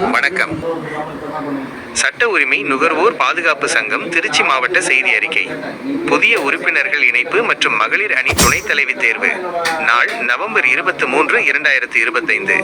வணக்கம். சட்ட உரிமை நுகர்வோர் பாதுகாப்பு சங்கம் திருச்சி மாவட்ட செய்தி அறிக்கை. புதிய உறுப்பினர்கள் இணைப்பு மற்றும் மகளிர் அணி துணைத் தலைவி தேர்வு. நாள் நவம்பர் இருபத்தி மூன்று இரண்டாயிரத்தி இருபத்தைந்து.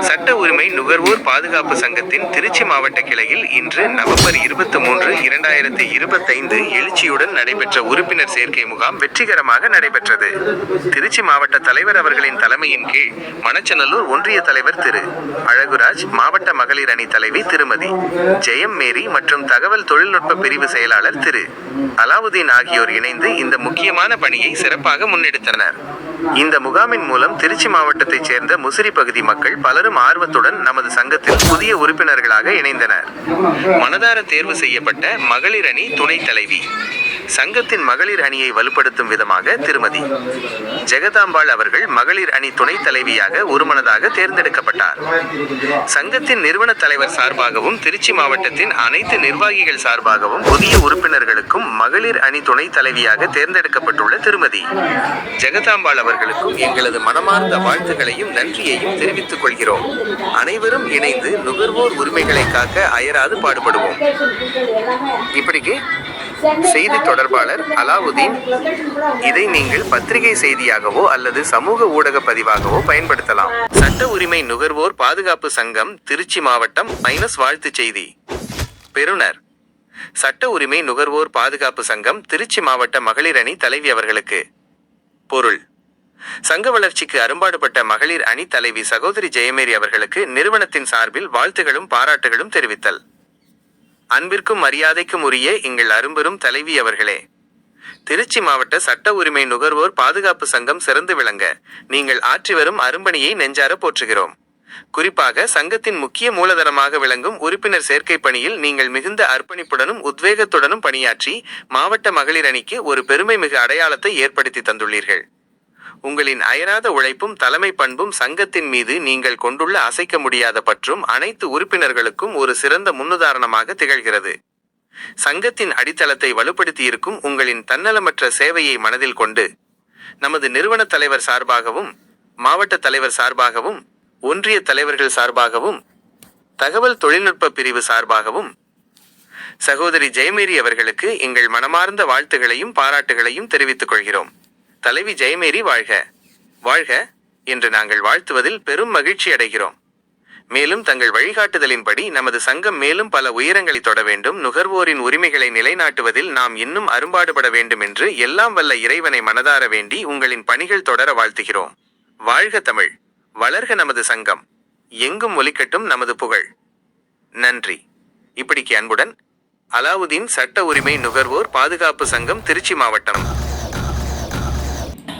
சட்ட உரிமை நுகர்வோர் பாதுகாப்பு சங்கத்தின் திருச்சி மாவட்ட கிளையில் இன்று நவம்பர் இருபத்தி மூன்று இரண்டாயிரத்தி இருபத்தைந்து எழுச்சியுடன் நடைபெற்ற உறுப்பினர் சேர்க்கை முகாம் வெற்றிகரமாக நடைபெற்றது. திருச்சி மாவட்ட தலைவர் அவர்களின் தலைமையின் கீழ் மணச்சநல்லூர் ஒன்றிய தலைவர் திரு. அழகுராஜ் மாவட்ட மகளிர் அணி தலைவி திருமதி. ஜெயம் மேரி மற்றும் தகவல் தொழில்நுட்ப பிரிவு செயலாளர் திரு. அலாவுதீன் ஆகியோர் இணைந்து இந்த முக்கியமான பணியை சிறப்பாக முன்னெடுத்தனர். இந்த முகாமின் மூலம் திருச்சி மாவட்டத்தைச் சேர்ந்த முசிறி பகுதி மக்கள் பலரும் ஆர்வத்துடன் நமது சங்கத்தில் புதிய உறுப்பினர்களாக இணைந்தனர். மனதார தேர்வு செய்யப்பட்ட மகளிரணி துணைத் தலைவி. சங்கத்தின் மகளிர் அணியை வலுப்படுத்தும் விதமாக திருமதி. ஜெகதாம்பாள் அவர்கள் மகளிர் அணி துணைத் தலைவியாக ஒருமனதாக தேர்ந்தெடுக்கப்பட்டார். சங்கத்தின் நிறுவன தலைவர் சார்பாகவும் திருச்சி மாவட்டத்தின் அனைத்து நிர்வாகிகள் சார்பாகவும் புதிய உறுப்பினர்களுக்கும் மகளிர் அணி துணைத் தலைவியாக தேர்ந்தெடுக்கப்பட்டுள்ள திருமதி. ஜெகதாம்பாள் அவர்களுக்கும் எங்களது மனமார்ந்த வாழ்த்துக்களையும் நன்றியையும் தெரிவித்துக் கொள்கிறோம். அனைவரும் இணைந்து நுகர்வோர் உரிமைகளை காக்க அயராது பாடுபடுவோம். இப்படிக்கு செய்தி தொடர்பாளர் அலாவுதீன் இதை நீங்கள் பத்திரிகை செய்தியாகவோ அல்லது சமூக ஊடக பதிவாகவோ பயன்படுத்தலாம். சட்ட உரிமை நுகர்வோர் பாதுகாப்பு சங்கம் திருச்சி மாவட்டம் மைனஸ் வாழ்த்துச் செய்தி. பெறுநர். சட்ட உரிமை நுகர்வோர் பாதுகாப்பு சங்கம் திருச்சி மாவட்ட மகளிர் அணி தலைவி அவர்களுக்கு. பொருள். சங்க வளர்ச்சிக்கு அரும்பாடுபட்ட மகளிர் அணி தலைவி சகோதரி ஜெயமேரி அவர்களுக்கு நிறுவனத்தின் சார்பில் வாழ்த்துகளும் பாராட்டுகளும் தெரிவித்தல். அன்பிற்கும் மரியாதைக்கும் உரிய எங்கள் அரும்பெரும் தலைவி அவர்களே. திருச்சி மாவட்ட சட்ட உரிமை நுகர்வோர் பாதுகாப்பு சங்கம் சிறந்து விளங்க நீங்கள் ஆற்றி வரும் அரும்பணியை நெஞ்சார போற்றுகிறோம். குறிப்பாக சங்கத்தின் முக்கிய மூலதனமாக விளங்கும் உறுப்பினர் சேர்க்கை பணியில் நீங்கள் மிகுந்த அர்ப்பணிப்புடனும் உத்வேகத்துடனும் பணியாற்றி மாவட்ட மகளிர் அணிக்கு ஒரு பெருமை மிகு அடையாளத்தை ஏற்படுத்தி தந்துள்ளீர்கள். உங்களின் அயராத உழைப்பும் தலைமை பண்பும் சங்கத்தின் மீது நீங்கள் கொண்டுள்ள அசைக்க முடியாத பற்றும் அனைத்து உறுப்பினர்களுக்கும் ஒரு சிறந்த முன்னுதாரணமாக திகழ்கிறது. சங்கத்தின் அடித்தளத்தை வலுப்படுத்தியிருக்கும் உங்களின் தன்னலமற்ற சேவையை மனதில் கொண்டு நமது நிறுவன தலைவர் சார்பாகவும் மாவட்ட தலைவர் சார்பாகவும் ஒன்றிய தலைவர்கள் சார்பாகவும் தகவல் தொழில்நுட்ப பிரிவு சார்பாகவும் சகோதரி ஜெயமேரி அவர்களுக்கு எங்கள் மனமார்ந்த வாழ்த்துகளையும் பாராட்டுகளையும் தெரிவித்துக் கொள்கிறோம். தலைவி ஜெயமேரி வாழ்க. வாழ்க என்று நாங்கள் வாழ்த்துவதில் பெரும் மகிழ்ச்சி அடைகிறோம். மேலும் தங்கள் வழிகாட்டுதலின்படி நமது சங்கம் மேலும் பல உயரங்களை தொட வேண்டும். நுகர்வோரின் உரிமைகளை நிலைநாட்டுவதில் நாம் இன்னும் அரும்பாடுபட வேண்டும் என்று எல்லாம் வல்ல இறைவனை மனதார வேண்டி உங்களின் பணிகள் தொடர வாழ்த்துகிறோம். வாழ்க தமிழ். வளர்க நமது சங்கம். எங்கும் ஒலிக்கட்டும் நமது புகழ். நன்றி. இப்படிக்கு அன்புடன் அலாவுதீன் சட்ட உரிமை நுகர்வோர் பாதுகாப்பு சங்கம் திருச்சி மாவட்டம்.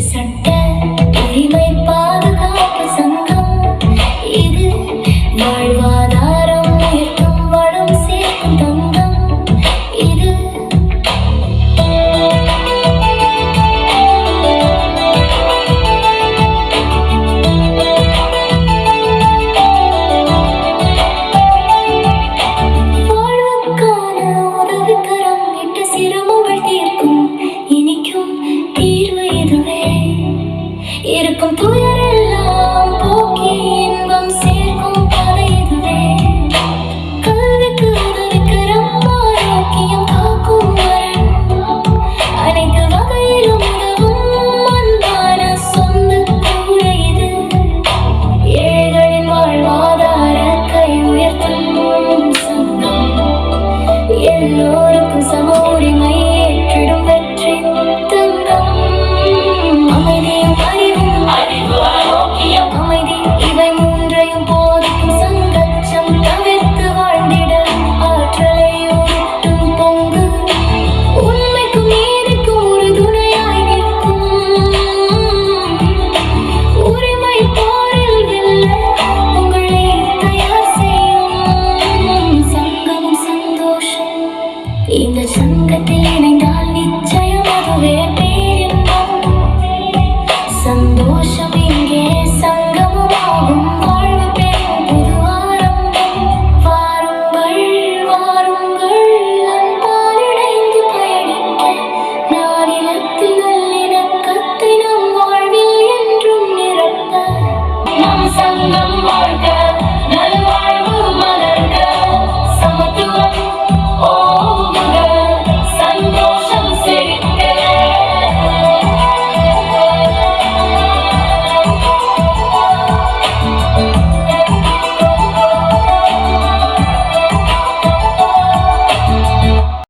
சட்ட உரிமை sallallahu